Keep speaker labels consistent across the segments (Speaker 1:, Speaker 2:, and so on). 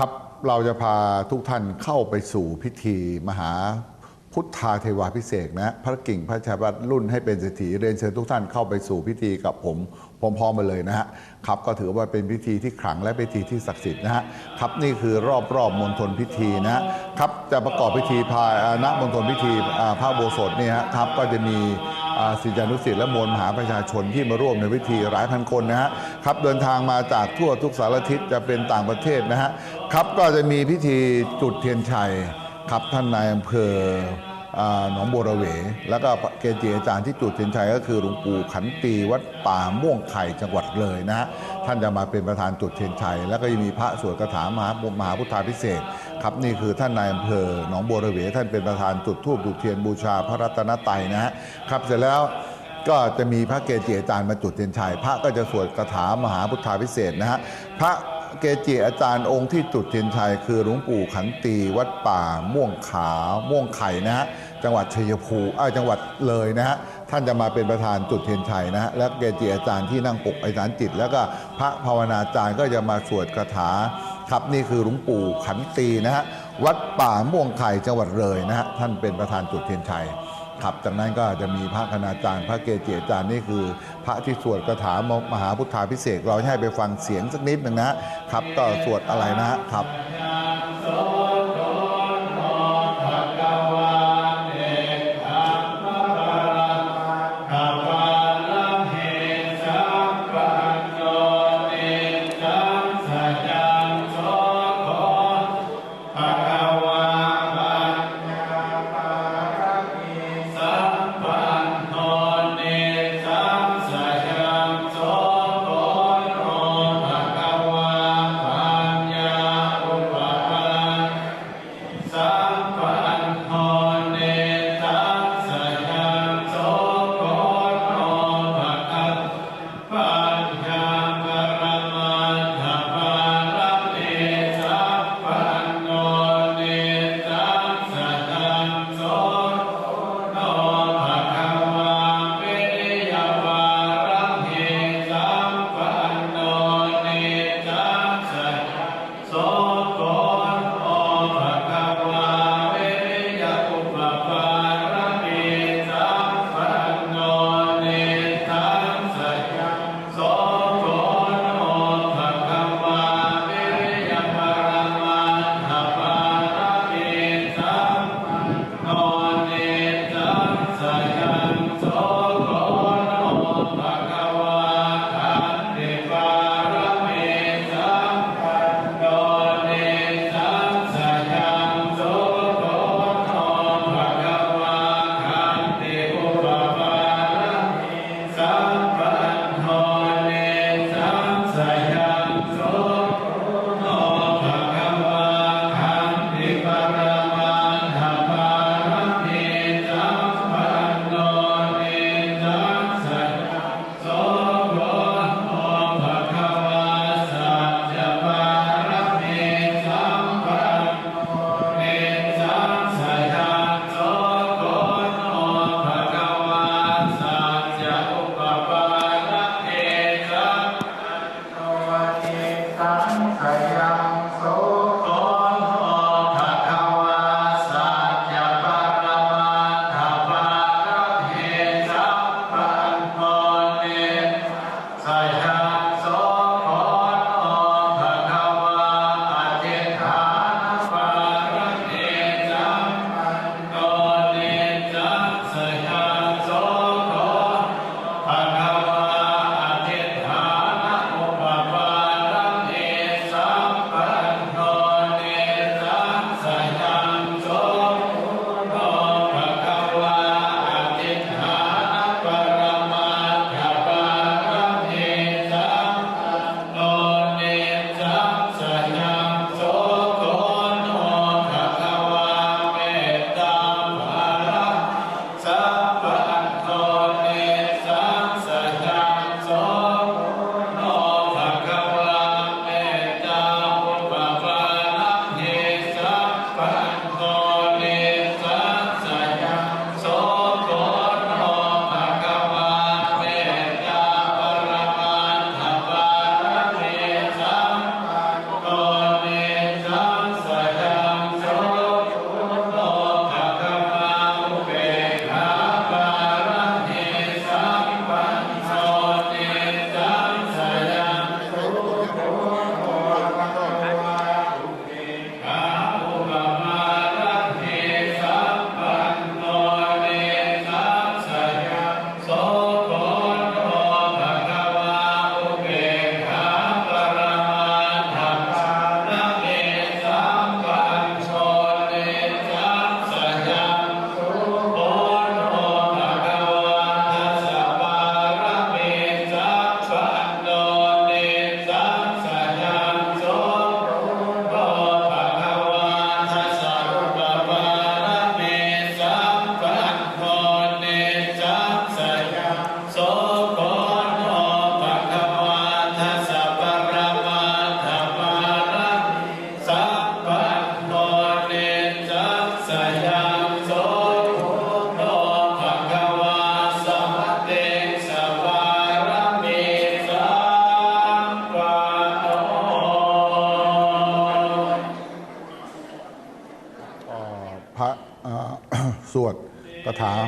Speaker 1: ครับเราจะพาทุกท่านเข้าไปสู่พิธีมหาพุทธาเทวาพิเศษนะพระกิ่งพระชาวัตรุ่นให้เป็นเศรษฐีเรียนเชิญทุกท่านเข้าไปสู่พิธีกับผมพร้อมๆมาเลยนะฮะครับก็ถือว่าเป็นพิธีที่ขลังและพิธีที่ศักดิ์สิทธิ์นะฮะครับนี่คือรอบรอบมณฑลพิธีนะฮะครับจะประกอบพิธีภายอ่าณมณฑลพิธีอ่าพระโบสถเนี่ยฮะครับก็จะมี ศิษยานุศิษย์และมวลมหาประชาชนที่มาร่วมในพิธีหลายพันคนนะฮะครับเดินทางมาจากทั่วทุกสารทิศจะเป็นต่างประเทศนะฮะครับก็จะมีพิธีจุดเทียนชัยครับท่านนายอำเภอหนองบัวระเว แล้วก็เกจิอาจารย์ที่จุดเทียนชัยก็คือหลวงปู่ขันตีวัดป่าม่วงไข่จังหวัดเลยนะฮะท่านจะมาเป็นประธานจุดเทียนชัย แล้วก็ยังมีพระสวดคาถามหามหาพุทธาพิเศษ ครับนี่คือท่านนายอำเภอหนองบัวระเวท่านเป็นประธานจุดธูปจุดเทียนบูชาพระรัตนตรัยนะฮะครับเสร็จแล้วก็จะมีพระเกจิอาจารย์มาจุดเทียนชัยพระก็จะสวดคาถามหาพุทธาพิเศษนะฮะพระเกจิอาจารย์องค์ที่จุดเทียนชัยคือหลวงปู่ขันตีวัดป่า ม่วงขาวม่วงไข่นะฮะจังหวัดชัยภูมิเอ้ยจังหวัดเลยนะฮะท่านจะมาเป็นประธานจุดเทียนชัยนะฮะและเกจิอาจารย์ที่นั่งปกไอสารย์จิต แล้วก็พระภาวนาจารย์ก็จะมาสวดคาถา ครับนี่คือหลวงปู่ขันตีนะฮะวัดป่าม่วงไข่จังหวัดเลยนะฮะท่านเป็นประธานจุดเทียนชัยครับจากนั้นก็จะมีพระคณาจารย์ พระเกจิอาจารย์นี่คือ พระที่สวดคาถามหาพุทธาพิเศษเราให้ไปฟังเสียงสักนิดหนึ่งนะครับก็สวดอะไรนะครับ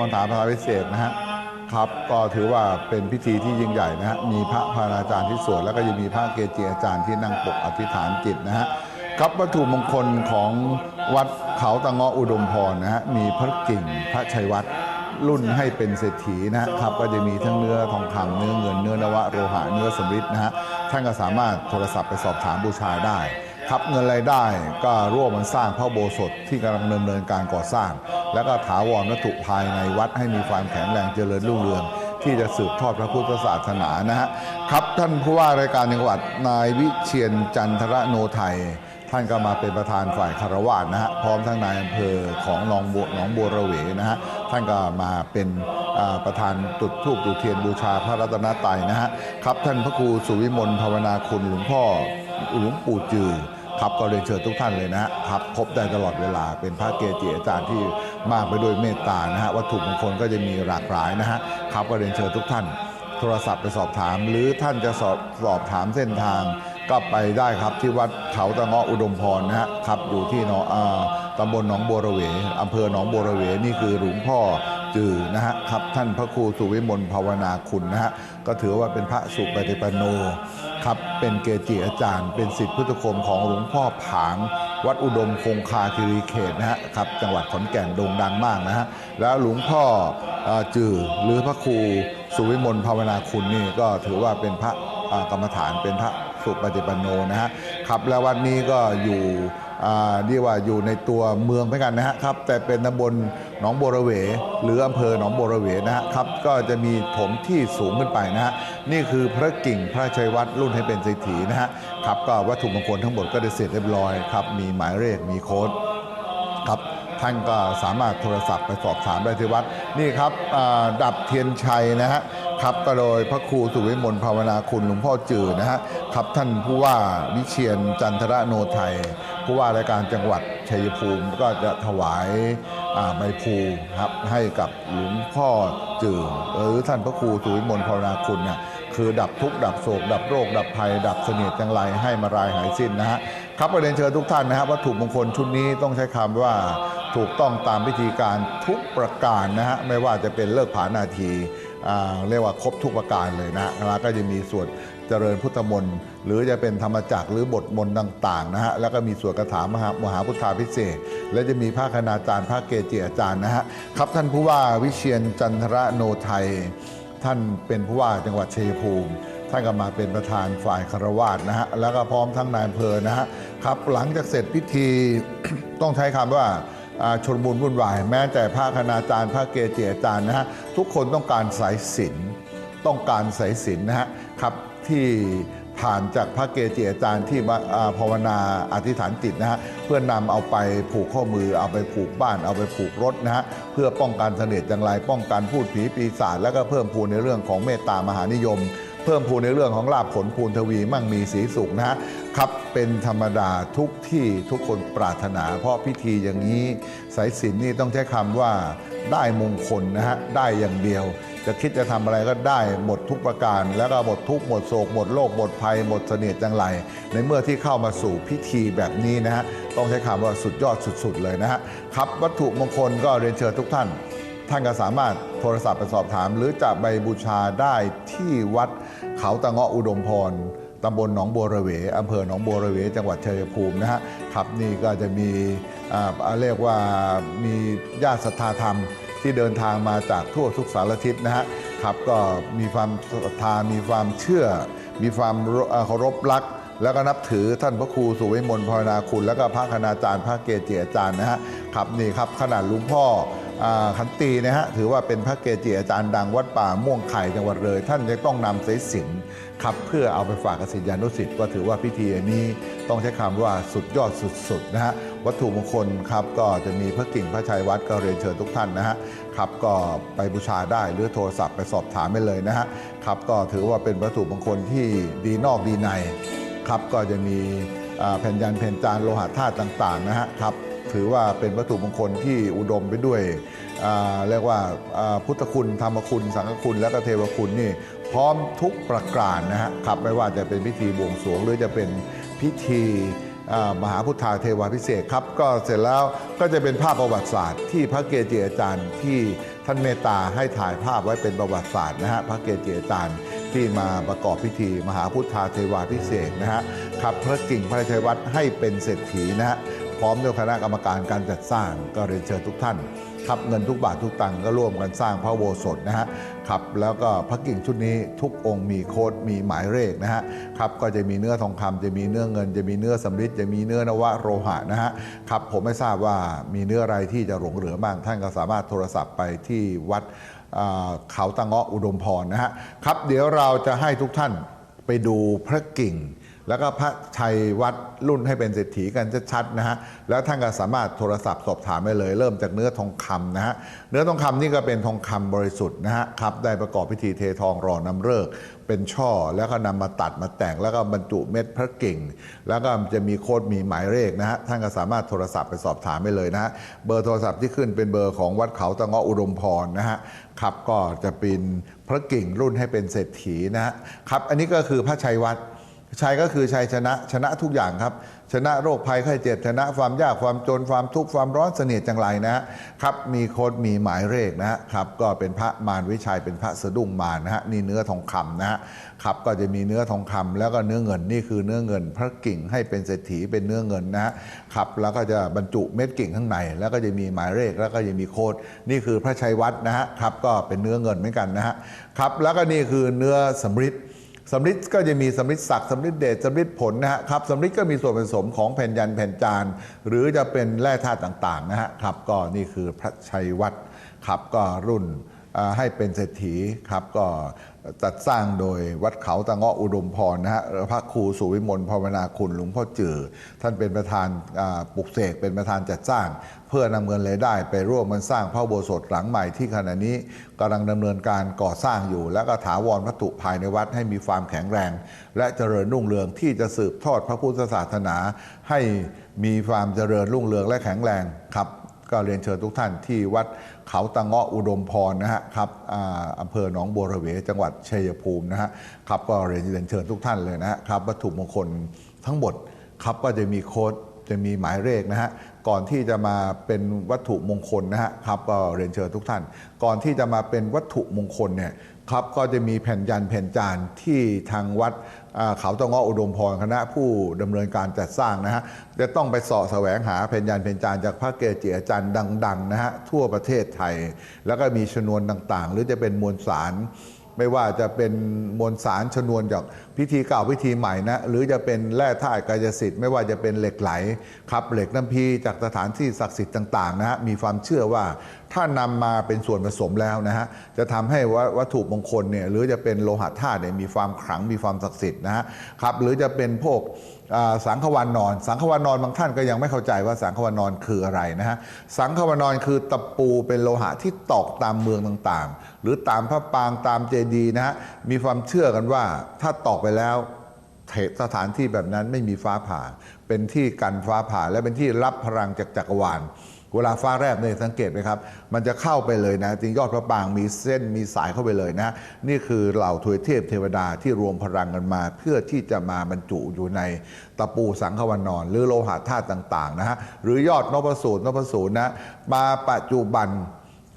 Speaker 2: มนถาพระวิเศษนะฮะครับก็ถือว่าเป็นพิธีที่ยิ่งใหญ่นะฮะมีพระพาราจารย์ที่สวดแล้วก็ยังมีพระเกจิอาจารย์ที่นั่งปกอธิษฐานจิตนะฮะครับวัตถุมงคลของวัดเขาตะเงาะอุดมพรนะฮะมีพระกิ่งพระชัยวัฒน์รุ่นให้เป็นเศรษฐีนะครับก็จะมีทั้งเนื้อทองคำเนื้อเงินเนื้อนวะโลหะเนื้อสำริดนะฮะท่านก็สามารถโทรศัพท์ไปสอบถามบูชาได้ครับเงินรายได้ก็ร่วมมันสร้างพระโบสถที่กำลังดำเนินการก่อสร้าง แล้วก็ถาวรวัตถุภายในวัดให้มีความแข็งแรงเจริญรุ่งเรือง ที่จะสืบทอดพระพุทธศาสนานะฮะครับท่านผู้ว่ารายการจังหวัดนายวิเชียนจันทรโนไทยท่านก็มาเป็นประธานฝ่ายคารวะนะฮะพร้อมทั้งนายอำเภอของหนองบัวหนองบัวระเวนะฮะท่านก็มาเป็นประธานจุดธูปจุดเทียนบูชาพระรัตนตรัยนะฮะครับท่านพระครูสุวิมลภาวนาคุณหลวงพ่อหลวงปู่จือครับก็เรียนเชิญทุกท่านเลยนะครับพบได้ตลอดเวลาเป็นพระเกจิอาจารย์ที่ มากไปด้วยเมตตานะฮะวัตถุมงคลก็จะมีหลากหลายนะฮะครับก็เรียนเชิญทุกท่าน โทรศัพท์ไปสอบถาม หรือท่านจะสอบสอบถามเส้นทาง ก็ไปได้ครับที่วัดเขาตะเงาะอุดมพรนะฮะครับอยู่ที่หนองตำบลหนองบัวระเวอำเภอหนองบัวระเวนี่คือหลวงพ่อจือนะฮะครับท่านพระครูสุวิมลภาวนาคุณนะฮะก็ถือว่าเป็นพระสุปฏิปันโนครับเป็นเกจิอาจารย์ เป็นศิษย์พุทธคมของหลวงพ่อผาง วัดอุดมคงคาคิรีเขตนะฮะครับจังหวัดขอนแก่นโด่งดังมากนะฮะแล้วหลวงพ่ออจือหรือพระครูสุวิมลภาวนาคุณนี่ก็ถือว่าเป็นพระกรรมฐานเป็นพระ สุปฏิปันโนนะฮะครับแล้ววัดนี้ก็อยู่อ่าเรียกว่าอยู่ในตัวเมืองเหมือนกันนะฮะครับแต่เป็นตำบลหนองบัวระเว หรืออำเภอหนองบัวระเวนะฮะครับก็จะมีถมที่สูงขึ้นไปนะฮะนี่คือพระกิ่งพระชัยวัดรุ่นให้เป็นเศรษฐีนะฮะครับก็วัตถุมงคลทั้งหมดก็ได้เสร็จเรียบร้อยครับมีหมายเลขมีโค้ดครับท่านก็สามารถโทรศัพท์ไปสอบถามได้ที่วัดนี่ครับดับเทียนชัยนะฮะ ครับก็โดยพระครูสุวิมลภาวนาคุณหลวงพ่อจือนะฮะครับท่านผู้ว่าวิเชียนจันทรโนไทยผู้ว่ารายการจังหวัดชัยภูมิก็จะถวายอ่าใบพลูครับให้กับหลวงพ่อจือหรือท่านพระครูสุวิมลภาวนาคุณเนี่ยคือดับทุกข์ดับโศก ดับโรค ดับภัย ดับเสนียดจังไรให้มารายหายสิ้นนะฮะครับประเด็นเชิญทุกท่านนะครับวัตถุมงคลชุดนี้ต้องใช้คำว่าถูกต้องตามพิธีการทุกประการนะฮะไม่ว่าจะเป็นเลิกผานาทีอ่า เรียกว่าครบทุกประการเลยนะแล้วก็จะมีสวดเจริญพุทธมนต์หรือจะเป็นธรรมจักรหรือบทมนต์ต่างๆนะฮะแล้วก็มีสวดคาถามหามหาพุทธาพิเศษ และจะมีพระคณาจารย์พระเกจิอาจารย์นะฮะครับท่านผู้ว่าวิเชียนจันทรโนไทย ท่านเป็นผู้ว่าจังหวัดชัยภูมิท่านก็มาเป็นประธานฝ่ายคารวาสนะฮะแล้วก็พร้อมทั้งนายอำเภอนะฮะครับหลังจากเสร็จพิธีต้องใช้คำว่า ชนบุญวุ่นวาย แม้แต่พระคณาจารย์พระเกจิอาจารย์นะฮะทุกคนต้องการสายสินต้องการสายสินนะฮะครับที่ผ่านจากพระเกจิอาจารย์ที่มาภาวนาอธิษฐานจิตนะฮะเพื่อนำเอาไปผูกข้อมือเอาไปผูกบ้านเอาไปผูกรถนะฮะเพื่อป้องกันเสน่ห์จังไรป้องกันพูดผีปีศาจแล้วก็เพิ่มพูนในเรื่องของเมตตามหานิยม เพิ่มพูนในเรื่องของลาภผลพูนทวีมั่งมีสีสุขนะฮะครับเป็นธรรมดาทุกที่ทุกคนปรารถนา เพราะพิธีอย่างนี้สายสินนี่ต้องใช้คำว่าได้มงคลนะฮะได้อย่างเดียว จะคิดจะทำอะไรก็ได้หมดทุกประการ แล้วก็หมดทุกหมดโศกหมดโรคหมดภัย หมดเสนียดจังไรในเมื่อที่เข้ามาสู่พิธีแบบนี้นะฮะต้องใช้คำว่าสุดยอดสุด ๆ เลยนะฮะครับวัตถุมงคลก็เรียนเชิญทุกท่าน ท่านก็สามารถโทรศัพท์ไปสอบถาม หรือจะไปบูชาได้ที่วัดเขาตะเงาะอุดมพรตำบลหนองบัวระเวอำเภอหนองบัวระเว จังหวัดชัยภูมินะฮะครับนี่ก็จะมีอ่าเรียกว่ามีญาติศรัทธาธรรมที่เดินทางมาจากทั่วทุกสารทิศนะฮะครับก็มีความศรัทธามีความเชื่อ มีความเคารพรัก แล้วก็นับถือท่านพระครูสุวิมลภานาคุณ แล้วก็พระคณาจารย์พระเกจิอาจารย์นะฮะครับนี่ครับขนาดลุงพ่อ ขันตีนะฮะถือว่าเป็นพระเกจิอาจารย์ดังวัดป่าม่วงไข่จังหวัดเลย ท่านจะต้องนำสายสิญจนครับเพื่อเอาไปฝากกสิยานุสิทธิ์ก็ถือว่าพิธีนี้ต้องใช้คำว่าสุดยอดสุดๆนะฮะวัตถุมงคลครับก็จะมีพระกิ่งพระชัยวัดก็เรียนเชิญทุกท่านนะฮะครับก็ไปบูชาได้หรือโทรศัพท์ไปสอบถามไปเลยนะฮะครับก็ถือว่าเป็นวัตถุมงคลที่ดีนอกดีในครับก็จะมีแผ่นยันแผ่นจานโลหะธาตุต่างๆนะฮะครับ ถือว่าเป็นวัตถุมงคลที่อุดมไปด้วยเรียกว่าพุทธคุณธรรมคุณสังฆคุณ และก็เทวคุณนี่พร้อมทุกประการนะฮะครับไม่ว่าจะเป็นพิธีบวงสรวงหรือจะเป็นพิธีมหาพุทธาเทวาพิเศษครับ ก็เสร็จแล้วก็จะเป็นภาพประวัติศาสตร์ ที่พระเกจิอาจารย์ที่ท่านเมตตาให้ถ่ายภาพไว้เป็นประวัติศาสตร์นะฮะพระเกจิอาจารย์ที่มาประกอบพิธี มหาพุทธาเทวาพิเศษนะฮะครับพระกิ่งพระชัยวัฒน์ให้เป็นเศรษฐีนะฮะ พร้อมด้วยคณะกรรมการการจัดสร้างก็เรียนเชิญทุกท่านครับเงินทุกบาททุกตังค์ก็ร่วมกันสร้างพระโบสถนะฮะครับแล้วก็พระกิ่งชุดนี้ทุกองค์มีโค้ดมีหมายเลขนะฮะครับก็จะมีเนื้อทองคำจะมีเนื้อเงิน จะมีเนื้อสำริดจะมีเนื้อนวโรหะนะฮะครับผมไม่ทราบว่ามีเนื้ออะไรที่จะหลงเหลือบ้างท่านก็สามารถโทรศัพท์ไปที่วัดเขาตะเงาะอุดมพรนะฮะครับเดี๋ยวเราจะให้ทุกท่านไปดูพระกิ่ง แล้วก็พระชัยวัดรุ่นให้เป็นเศรษฐีกันชัดๆนะฮะแล้วท่านก็สามารถโทรศัพท์สอบถามได้เลย เริ่มจากเนื้อทองคำนะฮะเนื้อทองคำนี่ก็เป็นทองคำบริสุทธิ์นะฮะครับได้ประกอบพิธีเททองรอนำเลิกเป็นช่อแล้วก็นำมาตัดมาแต่งแล้วก็บรรจุเม็ดพระกิ่ง แล้วก็จะมีโค้ดมีหมายเลขนะฮะท่านก็สามารถโทรศัพท์ไปสอบถามได้เลยนะฮะเบอร์โทรศัพท์ที่ขึ้นเป็นเบอร์ของวัดเขาตะเงาะอุดมพรนะฮะครับก็จะเป็นพระกิ่งรุ่นให้เป็นเศรษฐีนะฮะครับอันนี้ก็คือพระชัยวัด ชัยก็คือชัยชนะชนะทุกอย่างครับ ชนะโรคภัยไข้เจ็บ ชนะความยากความจนความทุกข์ความร้อนเสนียดจังไรนะครับ มีโค้ดมีหมายเลขนะครับ ก็เป็นพระมารวิชัยเป็นพระสะดุ้งมารนะฮะนี่เนื้อทองคำนะฮะครับก็จะมีเนื้อทองคำแล้วก็เนื้อเงินนี่คือเนื้อเงิน พระกิ่งให้เป็นเศรษฐีเป็นเนื้อเงินนะฮะครับแล้วก็จะบรรจุเม็ดกิ่งข้างใน แล้วก็จะมีหมายเลขแล้วก็จะมีโค้ดนี่คือพระชัยวัดนะฮะครับก็เป็นเนื้อเงินเหมือนกันนะฮะครับแล้วก็นี่คือเนื้อสำริด สำริดก็จะมีสำริดศักดิ์สำริดเดชสำริดผลนะฮะครับสำริดก็มีส่วนผสมของแผ่นยันแผ่นจาน หรือจะเป็นแร่ธาตุต่างๆนะฮะครับก็นี่คือพระชัยวัดครับก็รุ่น ให้เป็นเศรษฐีครับก็จัดสร้างโดยวัดเขาตะเงาะอุดมพรนะฮะพระครูสุวิมลภาวนาคุณหลวงพ่อจือท่านเป็นประธานปลุกเสกเป็นประธานจัดสร้าง เพื่อนำเงินรายได้ไปร่วมมันสร้างพระโบสถ์หลังใหม่ที่ขณะนี้กำลังดำเนินการก่อสร้างอยู่ แล้วก็ถาวรวัตถุภายในวัดให้มีความแข็งแรง และเจริญรุ่งเรืองที่จะสืบทอดพระพุทธศาสนา ให้มีความเจริญรุ่งเรืองและแข็งแรงครับ ก็เรียนเชิญทุกท่านที่วัดเขาตะเงาะอุดมพรนะฮะครับอ่าอำเภอหนองบัวระเวจังหวัดชัยภูมินะฮะครับก็เรียนเรียนเชิญทุกท่านเลยนะฮะครับวัตถุมงคลทั้งหมดครับก็จะมีโค้ดจะมีหมายเลขนะฮะก่อนที่จะมาเป็นวัตถุมงคลนะฮะครับก็เรียนเชิญทุกท่าน ก่อนที่จะมาเป็นวัตถุมงคลเนี่ย ครับก็จะมีแผ่นยันแผ่นจานที่ทางวัดเขาตะเงาะอุดมพรคณะผู้ดำเนินการจัดสร้างนะฮะจะต้องไปสาะแสวงหาแผ่นยันแผ่นจานจากพระเกจิอาจารย์ดังๆนะฮะทั่วประเทศไทย แล้วก็มีชนวนต่างๆ หรือจะเป็นมวลสาร ไม่ว่าจะเป็นมวลสารชนวนจาก พิธีเก่าพิธีใหม่นะ หรือจะเป็นแร่ธาตุกายสิทธิ์ไม่ว่าจะเป็นเหล็กไหลครับเหล็กน้ำพีจากสถานที่ศักดิ์สิทธิ์ต่างๆนะฮะมีความเชื่อว่าถ้านำมาเป็นส่วนผสมแล้วนะฮะจะทำให้วัตถุมงคลเนี่ยหรือจะเป็นโลหะธาตุเนี่ยมีความขลังมีความศักดิ์สิทธิ์นะฮะครับหรือจะเป็นพวกสังขวานนอน สังขวานนอนบางท่านก็ยังไม่เข้าใจว่าสังขวานนอนคืออะไรนะฮะสังขวานนอนคือตะปูเป็นโลหะที่ตอกตามเมืองต่างๆ หรือตามพระปรางตามเจดีย์นะฮะมีความเชื่อกันว่าถ้าตอกไปแล้วเทสถานที่แบบนั้นไม่มีฟ้าผ่า เป็นที่กันฟ้าผ่าและเป็นที่รับพลังจากจักรวาล เวลาฟ้าแลบเนี่ยสังเกตไหมครับ มันจะเข้าไปเลยนะจริงยอดพระปางมีเส้นมีสายเข้าไปเลยนะ นี่คือเหล่าทวยเทพเทวดาที่รวมพลังกันมา เพื่อที่จะมาบรรจุอยู่ในตะปูสังขวานอน หรือโลหะธาตุต่างๆนะฮะหรือยอดนพสูตรนพสูตรนะมาปัจจุบัน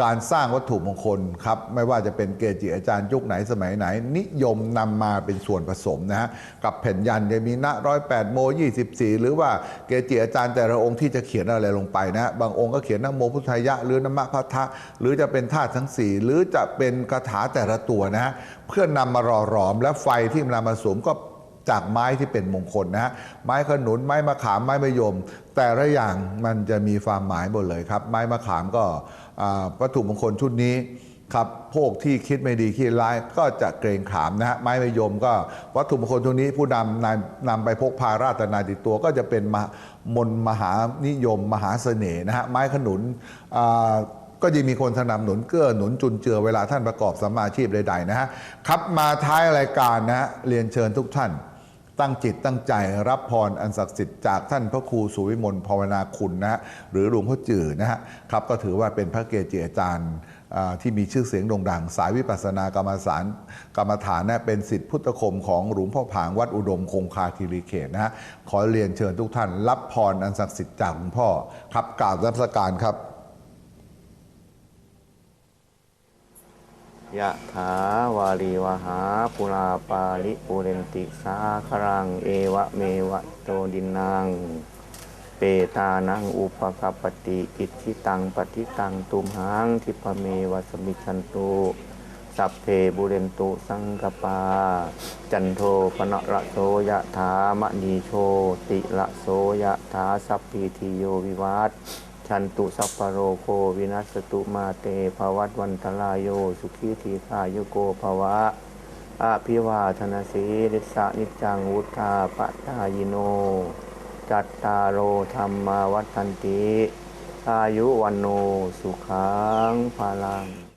Speaker 2: การสร้างวัตถุมงคลครับไม่ว่าจะเป็นเกจิอาจารย์ยุคไหนสมัยไหน นิยมนำมาเป็นส่วนผสมนะฮะกับแผ่นยันจะมีณร้อยแปดโมยี่สิบสี่หรือว่าเกจิอาจารย์แต่ละองค์ที่จะเขียนอะไรลงไปนะฮะบางองค์ก็เขียนนโมพุทธายะ หรือนมะพัทธะหรือจะเป็นธาตุทั้งสี่หรือจะเป็นคาถาแต่ละตัวนะฮะเพื่อนำมารอหลอมและไฟที่นำมาสวมก็จากไม้ที่เป็นมงคลนะฮะไม้ขนุนไม้มะขามไม้มะยม แต่ละอย่างมันจะมีความหมายหมดเลยครับ ไม้มะขามก็ วัตถุมงคลชุดนี้ครับพวกที่คิดไม่ดีคิดร้ายก็จะเกรงขามนะฮะไม้มะยมก็วัตถุมงคลชุดนี้ผู้นำนำนำไปพกพาราตนาติดตัวก็จะเป็นมามนมหานิยม มหาเสน่ห์นะฮะไม้ขนุนก็จะมีคนสนับสนุนเกื้อหนุนจุนเจือเวลาท่านประกอบสัมมาอาชีพใดๆนะฮะครับมาท้ายรายการนะฮะเรียนเชิญทุกท่าน ตั้งจิตตั้งใจรับพรอันศักดิ์สิทธิ์จากท่านพระครูสุวิมลภาวนาคุณนะฮะหรือหลวงพ่อจือนะฮะครับก็ถือว่าเป็นพระเกจิอาจารย์ที่มีชื่อเสียงโด่งดัง สายวิปัสสนากรรมสารกรรมฐานนะเป็นสิทธิพุทธคมของหลวงพ่อผางวัดอุดมคงคาคีรีเขตนะฮะขอเรียนเชิญทุกท่าน รับพรอันศักดิ์สิทธิ์จากหลวงพ่อครับกราบรับสการครับ
Speaker 3: ยะถาวาลีวหาปุราปาลิปุเรนติสาครัง เอวะเมวะโตดินังเปตานังอุปกปปติอิทธิตังปฏิตังตุมหังทิปะเมวะสมิชันตุสัพเพบุเรนตุสังกปา จันโทปนระโสยะถามณีโชติละโสยะถาสัพพีติโยวิวัต ชันตุสัพพะโรโควินัสตุมาเตภวัตวันตลายโยสุขีทีขายุโกภวะอาภิวาธนาสีริสานิจังวุธาปตายโน จัตตาโรธรรมาวัตันติ อายุวันโนสุขังพาลัง